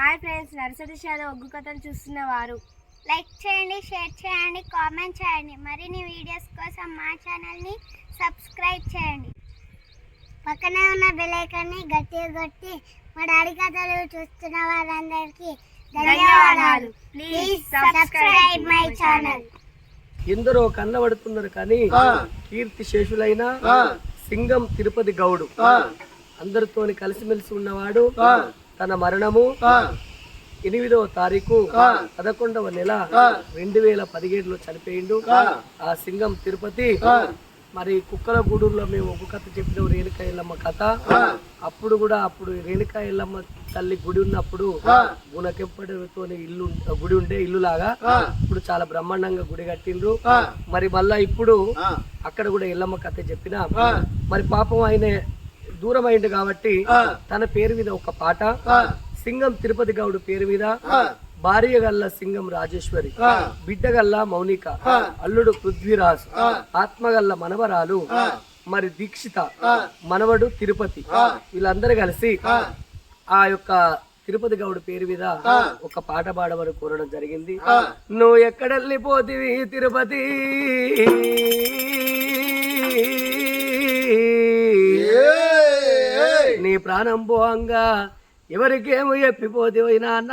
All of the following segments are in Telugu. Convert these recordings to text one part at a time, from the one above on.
హాయ్ ఫ్రెండ్స్ నర్సరీ షాలో ఒగ్గు కథలు చూస్తున్న వారు. లైక్ చేయండి షేర్ చేయండి కామెంట్ చేయండి. మరిన్ని వీడియోస్ కోసం మా ఛానల్ని సబ్స్క్రైబ్ చేయండి. పక్కనే ఉన్న బెల్ ఐకాన్ని గట్టిగా కొట్టి మా డాడీ కథలు చూస్తున్న వారందరికీ ధన్యవాదాలు. ప్లీజ్ సబ్స్క్రైబ్ మై ఛానల్ ఎందరో కన్నబడుతున్నారు కానీ కీర్తి శేషులైన సింగం తిరుపతి గౌడు. అందరితోని కలిసిమెలిసి ఉన్నవాడు. తన మరణము ఎనిమిదవ తారీఖు పదకొండవ నెల రెండు వేల పదిహేడులో చనిపోయిండు. ఆ. సింగం తిరుపతి. మరి కుక్కల గూడూరులో మేము ఒక కథ చెప్పిన రేణుకా ఎల్లమ్మ కథ అప్పుడు కూడా అప్పుడు రేణుకా ఎల్లమ్మ తల్లి గుడి ఉన్నప్పుడు గుణకెంపడితో ఇల్లు గుడి ఉండే ఇల్లు లాగా ఇప్పుడు చాలా బ్రహ్మాండంగా గుడి కట్టిండ్రు. మరి మళ్ళా ఇప్పుడు అక్కడ కూడా ఎల్లమ్మ కథ చెప్పిన. మరి పాపం ఆయన దూరం అయిండు కాబట్టి తన పేరు మీద ఒక పాట సింగం తిరుపతి గౌడు పేరు మీద భార్య గల్ల సింగం రాజేశ్వరి బిడ్డ గల్ల మౌనిక అల్లుడు పృథ్వీరాజ్ ఆత్మగల్ల మనవరాలు మరి దీక్షిత మనవడు తిరుపతి. వీళ్ళందరూ కలిసి ఆ. యొక్క తిరుపతి గౌడు పేరు మీద ఒక పాట పాడమని కోరడం జరిగింది. నువ్వు ఎక్కడెళ్ళిపోతివి తిరుపతి? నీ ప్రాణం పోంగా ఎవరికేమో ఎప్పిపోతివి నాన్న.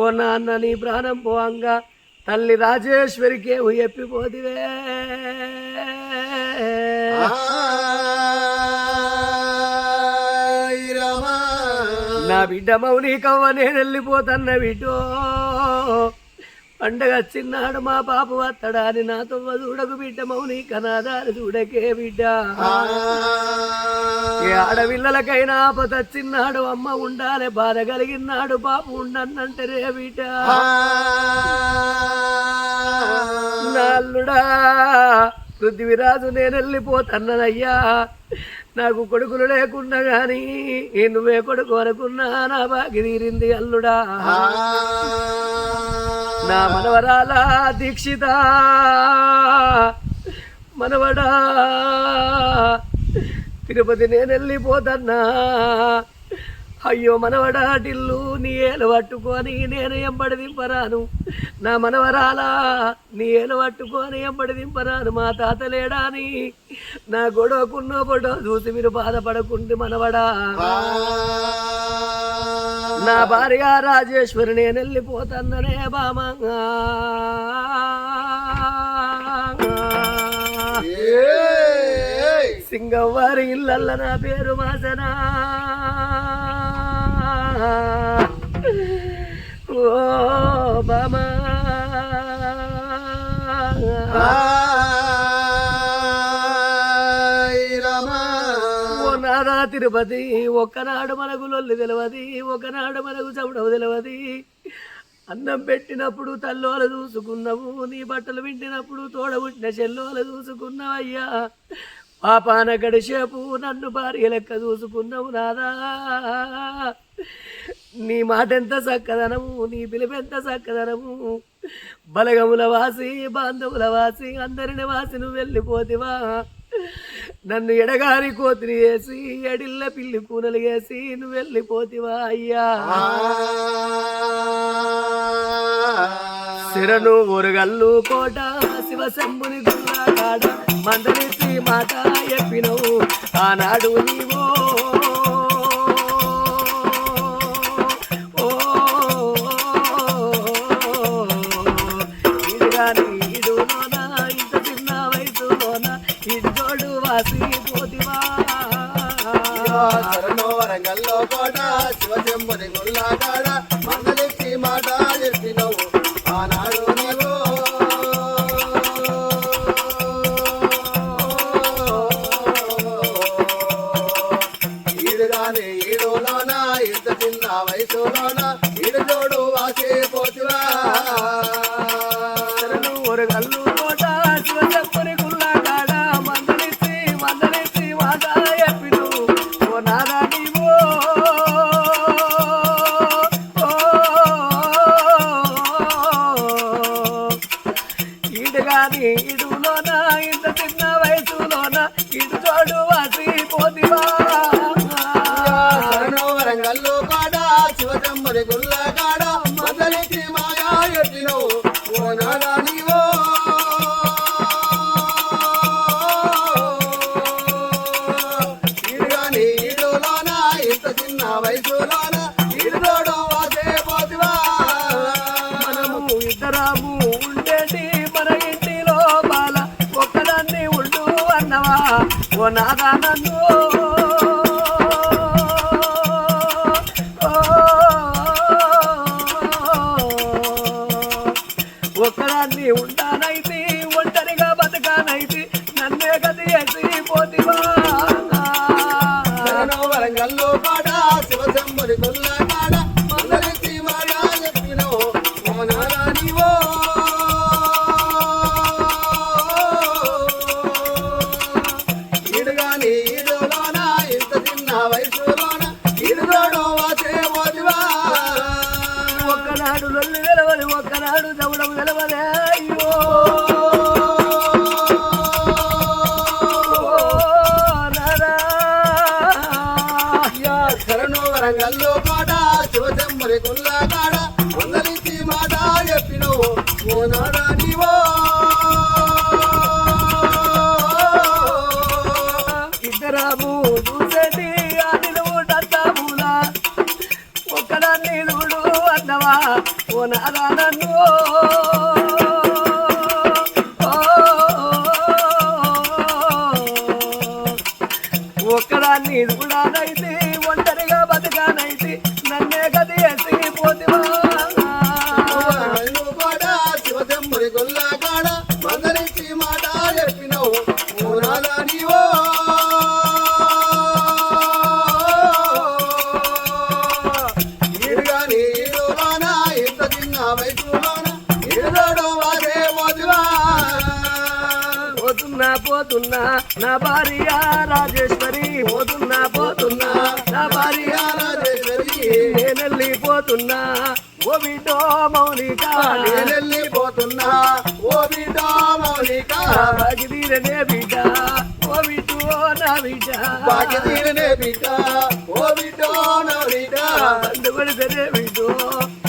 ఓ నాన్న నీ ప్రాణం పోంగా తల్లి రాజేశ్వరికేమో ఎప్పిపోతివే. నా బిడ్డ మౌనికవ్వ నేను వెళ్ళిపోతన్న బిడ్డో. పండగ చిన్నాడు మా పాప వత్తడా అని నాతో చూడకు బిడ్డ మౌనిక నా దారి చూడకే బిడ్డ. ఏ ఆడపిల్లలకైనా ఆపత చిన్నాడు అమ్మ ఉండాలి బాధ కలిగినాడు పాప ఉండన్నంటే రే బిడ్డ నాల్లుడా పృథ్వీరాజు నేను వెళ్ళిపోతన్నదయ్యా నాకు కొడుకులు లేకున్నా గాని నువ్వే కొడుకు అనుకున్నా నా బాగి తీరింది అల్లుడా. నా మనవరాల దీక్షిత. మనవడా తిరుపతి నేను వెళ్ళిపోతన్నా. అయ్యో మనవడా టిల్లు నీ ఏలు పట్టుకొని నేను ఎంబడి దింపరాను. నా మనవరాలా నీ ఏలు పట్టుకొని ఎంబడి దింపరాను. మా తాత లేడాని నా గొడవకున్న పొడో చూసి మీరు బాధపడకుంటే మనవడా. నా భార్య రాజేశ్వరి నేను వెళ్ళిపోతాననే బామా సింగవారి ఇల్లల్ల నా పేరు మాసనా. ఓ బామా. తిరుపతి ఒక్కనాడు మనకు లొల్లి తెలియదు ఒకనాడు మనకు చవడవు తెలియదు అన్నం పెట్టినప్పుడు తల్లోల చూసుకున్నావు నీ బట్టలు వింటినప్పుడు తోడబుట్టిన చెల్లోల చూసుకున్నావయ్యా పాపాన గడిసేపు నన్ను భార్య లెక్క చూసుకున్నావు నాదా. నీ మాట ఎంత చక్కదనము నీ పిలుపెంత చక్కదనము. బలగముల వాసి బాంధవుల వాసి అందరిని వాసి నువ్వు వెళ్ళిపోతివా. నన్ను ఎడగారి కోతిని వేసి ఎడిల్ల పిల్లి కూనలు వేసి నువ్వు వెళ్ళిపోతివా అయ్యా? శిరను ఒరుగల్లు కోట శివశంభుని గుల్లాకాడ మందరిసి మాట చెప్పినవు ఆనాడు నీవో regalo వయసులోన ఈడుతోడు వాసే పోతివా. మనము ఇద్దరము ఉండేటి మన ఇంటిలో బాల ఒక్కదాన్ని ఉండు అన్నవా. ఓ నాదా నన్ను వరంగల్లో పాట శివశంభుని గుల్లా కాడ మందరించి మాట చెప్పినవు. మోనారా నీవో. ఇద్దరాము చూసేటి అది నువ్వు డత్తాములా చూడు అన్నవా. ఓ నాదా పోతున్నా పోతున్నా. నా భార్య రాజేశ్వరి పోతున్నా పోతున్నా. నా భార్య రాజేశ్వరి నేనెళ్ళిపోతున్నా ఓ బిడ్డో మౌనిక నేనెళ్ళిపోతున్నా ఓ బిడ్డ మౌలిక బాగి తీరనే బిడ్డ. ఓ బిడ్డో నా బిడ్డ. బాకి తీరనే బిడ్డ. ఓ బిడ్డ నవరిట బండు కొడితేనే బిడ్డో.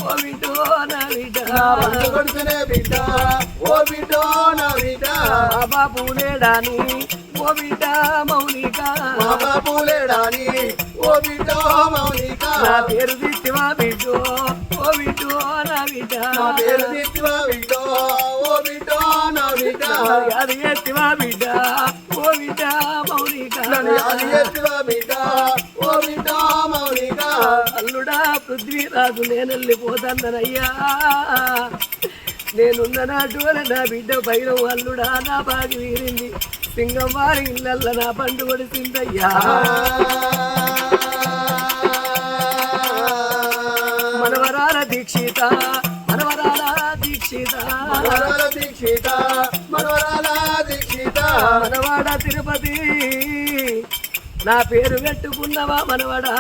ఓ బిడ్డో నా బిడ్డ. పండు కొడుకునే బిడ్డ. ఓ బిడ్డ నవరిట ఆ బాబు లేడాని ఓ బిడ్డ మౌనిక. మా బాపులేడాని ఓ బిడ్డ మౌలిక నా పేరు దిత్తివా బిడ్డో ఓ బిడ్డో నా బిడ్డ. మా పేరు తిట్టివా బిడ్డ ఓ బిడ్డ నవరిట అది ఎత్తివా బిడ్డ ఓ బిడ్డ మౌనిక. అది ఎత్తివా బిడ్డ ఓ బిడ్డ మౌలిక అల్లుడా పృథ్వీరాజు నేను వెళ్ళిపోతానయ్యా నేనున్న నాటువల నా బిడ్డ పైన అల్లుడా నా బాగి వీరింది సింగం వారి ఇళ్ళల్ల నా పండు కొడిసిందయ్యా మనవరాల దీక్షిత మనవరాల దీక్షిత. మనవరాల దీక్షిత మనవరాల దీక్షిత. మనవాడ తిరుపతి నా పేరు పెట్టుకున్నవా మనవడా?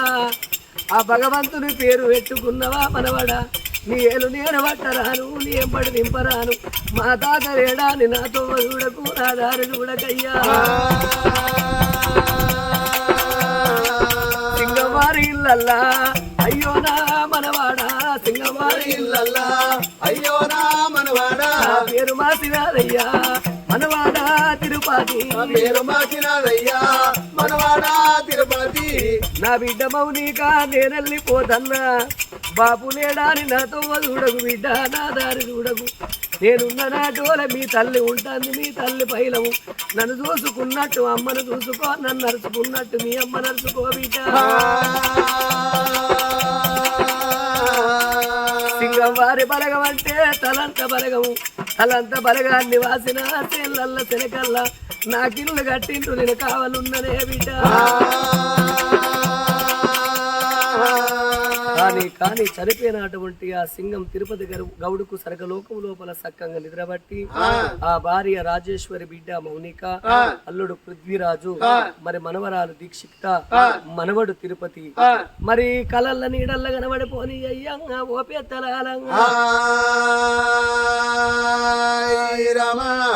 ఆ భగవంతుని పేరు పెట్టుకున్నవా మనవడా? నీ ఏలు నేను పట్టరాను నీ ఎంబడి నింపరాను. మా తాత రేడాని నాతో చూడకు నా దారి చూడకయ్యా. సింగవారి ఇల్లల్లా అయ్యో నా మనవాడా సింగవారి ఇల్లల్లా. అయ్యో నా మనవాడా. నా పేరు మాసినారయ్యా మనవాడా తిరుపతి. నా పేరు మార్చినాదయ్యా మనవాడా తిరుపతి. నా బిడ్డ మౌనిక నేనెళ్ళిపోతన్నా. బాపు లేడాని నాతో చూడకు బిడ్డ నా దారి చూడకు. నేనున్న నాటోల మీ తల్లి ఉంటుంది మీ తల్లి పైలము. నన్ను చూసుకున్నట్టు అమ్మను చూసుకో నన్ను నరుచుకున్నట్టు మీ అమ్మ నరుచుకో బిడ్డ. సింగం వారి బలగమంటే తలంత బలగము. తలంత బలగాన్ని వాసిన చెల్లల్ల శనకల్లా నాకిల్లు కట్టింటు నేను కావాలన్నదే బిడ్డ. కానీ కానీ చనిపోయినటువంటి ఆ సింగం తిరుపతి గరు- గౌడుకు సరగలోకం లోపల సక్కంగా నిద్రబట్టి ఆ. భార్య రాజేశ్వరి బిడ్డ మౌనిక అల్లుడు పృథ్వీరాజు మరి మనవరాలు దీక్షిత మనవడు తిరుపతి. మరి కలల్ల నీడల్ల కనబడిపోని అయ్యంగా ఓ పెద్దలాలంగా. రమా.